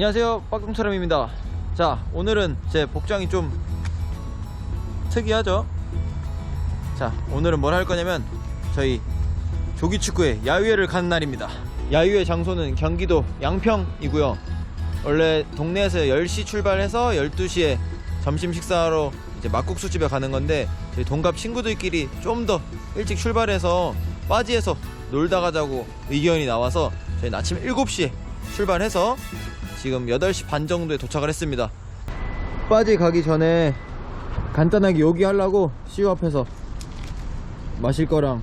안녕하세요. 빡동처럼입니다. 자 오늘은 제 복장이 좀 특이하죠? 자 오늘은 뭘 할 거냐면 저희 조기축구의 야유회를 가는 날입니다. 야유회 장소는 경기도 양평이고요. 원래 동네에서 10시 출발해서 12시에 점심 식사하러 이제 막국수집에 가는 건데 저희 동갑 친구들끼리 좀 더 일찍 출발해서 빠지에서 놀다 가자고 의견이 나와서 저희는 아침 7시에 출발해서 지금 8시 반 정도에 도착을 했습니다. 빠지 가기 전에 간단하게 요기 하려고 CU 앞에서 마실 거랑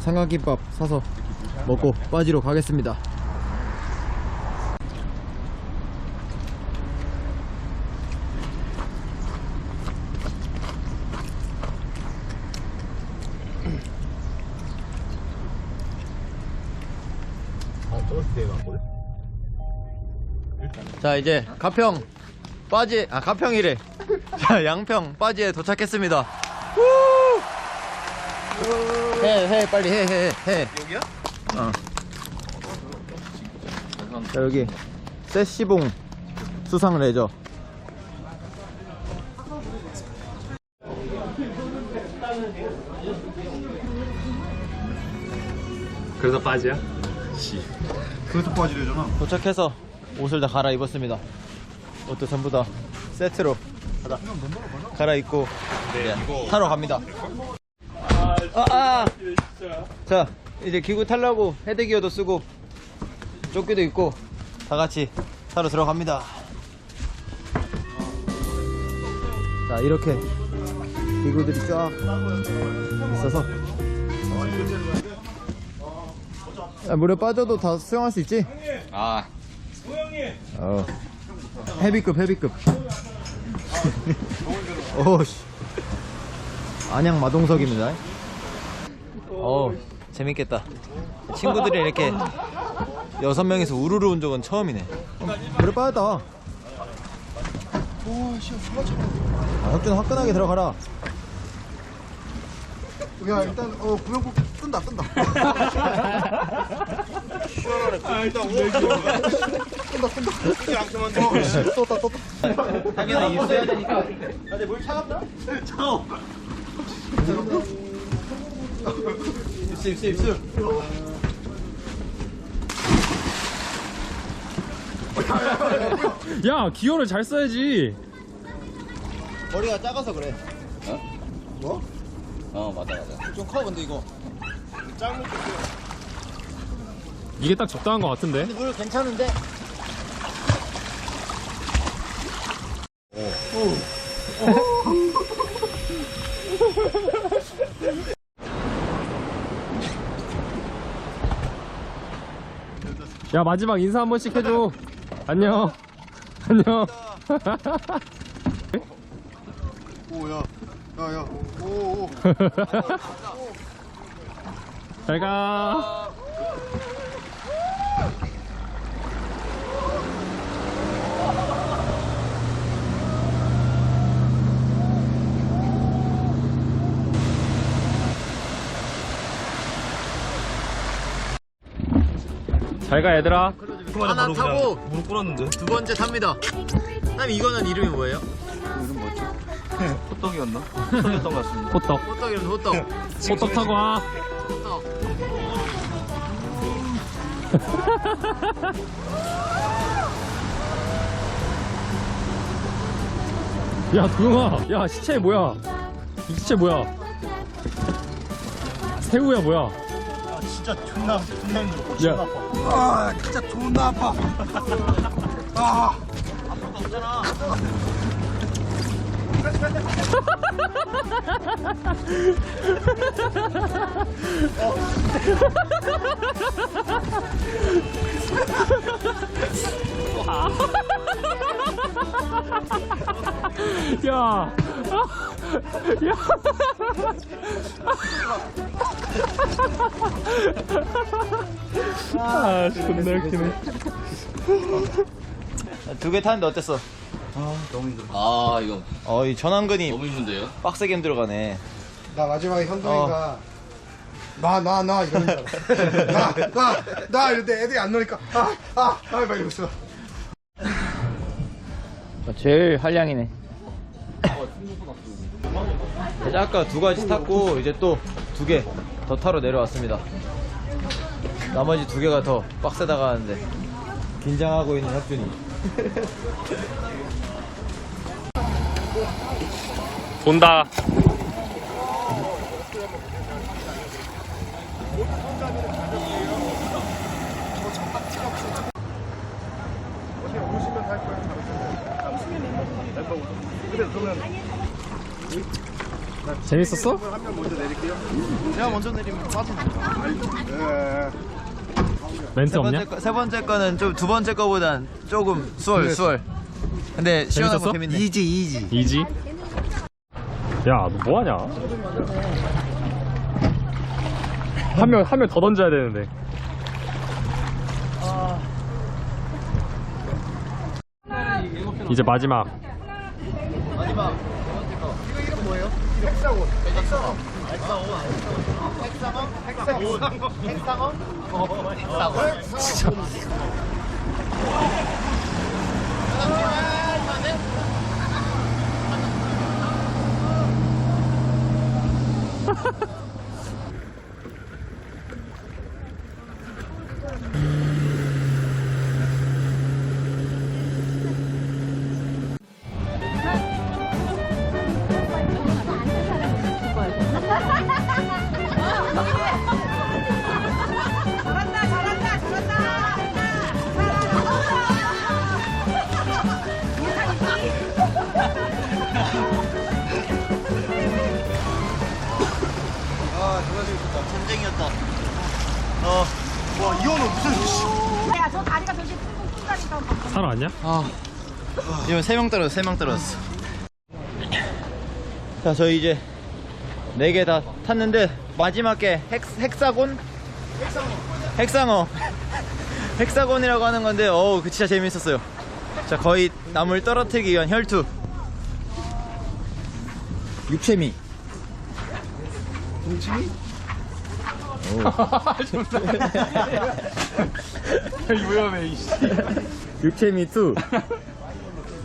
삼각김밥 사서 먹고 빠지러 가겠습니다 자 이제 가평 빠지 아 가평이래 자 양평 빠지에 도착했습니다 해해 빨리 해 해해 여기야? 어. 자 여기 세시봉 수상 레저 그래서 빠지야? 씨. 그것도 빠지려잖아. 도착해서 옷을 다 갈아입었습니다 옷도 전부 다 세트로 다 갈아입고 이제 타러 갑니다 아, 아. 자 이제 기구 타려고 헤드기어도 쓰고 조끼도 입고 다 같이 타러 들어갑니다 자 이렇게 기구들이 쫙 있어서 야, 물에 빠져도 다 수영할 수 있지? 아, 어. 헤비급 헤비급. 오씨. 안양 마동석입니다. 어 재밌겠다. 친구들이 이렇게 여섯 명이서 우르르 온 적은 처음이네. 그래 빠졌다. 아, 혁준 화끈하게 들어가라. 야 일단 어 구명국 끈다 끈다 시원하네 끈다 끈다 끈다 끈이 앙큼한데 어, 떴다 떴다 당연히 입수해야 되니까 근데 물 차갑나? 차가워 입수 입수 입수 야 기어를 잘 써야지. 머리가 작아서 그래. 어? 맞아 맞아. 좀 커 근데 이거 이게 딱 적당한 것 같은데? 근데 물 괜찮은데? 야 마지막 인사 한 번씩 해줘. 안녕. 안녕. 오야. 야야. 오오. 잘가 잘 가 얘들아 하나 타고 무릎 꿇었는데? 두 번째 탑니다 남 이거는 이름이 뭐예요? 이름 뭐지? 호떡이었나? 호떡이었던 것 같습니다. 호떡 호떡 이름 호떡 호떡 타고 와 호떡 야 도영아 야 시체 뭐야 이 시체 뭐야 새우야 뭐야 아 진짜 존나 존나 힘들어 야. 존나 아파 아 진짜 존나 아파 아야 야. 아, 존나 웃기네. 두 개 타는데 어땠어? 아 이거 어 이 전완근이 너무 힘든데요? 빡세게 힘들어가네 나 마지막에 현동이가 나 나 나 이러는 줄 알아 나나 나 이런데 애들이 안 노니까 아아아 막 이러고 있어 제일 한량이네. 이제 아까 두 가지 탔고 이제 또 두 개 더 타러 내려왔습니다. 나머지 두 개가 더 빡세다가 하는데 긴장하고 있는 혁준이. 본다. 어떻게 오시면 할 거예요? 재밌었어? 한명 먼저 내릴게요. 제가 먼저 내리면 빠지니까. 네. 멘트 세 없냐? 번째, 거, 세 번째 거는 좀 두 번째 거보단 조금 수월 수월. 근데 시원하고 재밌었어? 재밌네. 이지 이지. 이지? 야, 너 뭐하냐? 한 명, 한 명 더 던져야 되는데. 이제 마지막. 마지막. 잘한다 전쟁이었다. 어. 와 이거는 무슨 씨. 야저 다리가 저기 쿵쿵 쿵다니까 살아왔냐? 이번 세명 떨어졌어, 세 명 떨어졌어. 자, 저희 이제 네 개 다 탔는데 마지막 게 헥, 헥사곤? 헥상어. 헥사곤이라고 하는 건데, 어우, 그 진짜 재밌었어요. 자, 거의 남을 떨어뜨리기 위한 혈투. 육체미. 동치미? 위험해, 이씨. 육체미 2.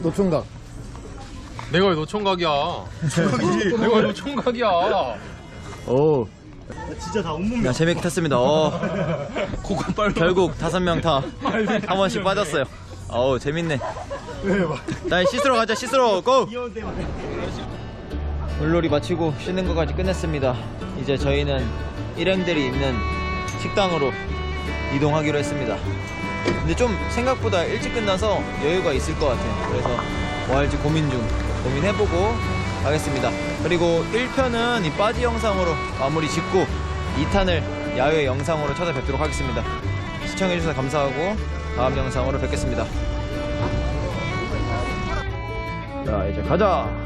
노총각. 내가 왜 노총각이야? 내가 왜 노총각이야? 오. 진짜 다 온몸이. 야, 재밌게 탔습니다. 어. 결국 다섯 명다 한 번씩 빠졌어요. 어우, 재밌네. 나 씻으러 가자, 씻으러, 고! 물놀이 마치고 쉬는 것까지 끝냈습니다. 이제 저희는 일행들이 있는 식당으로 이동하기로 했습니다. 근데 좀 생각보다 일찍 끝나서 여유가 있을 것 같아요. 그래서 뭐 할지 고민 중 고민해보고 가겠습니다. 그리고 1편은 이 빠지 영상으로 마무리 짓고 2탄을 야외 영상으로 찾아뵙도록 하겠습니다. 시청해주셔서 감사하고 다음 영상으로 뵙겠습니다. 자 이제 가자.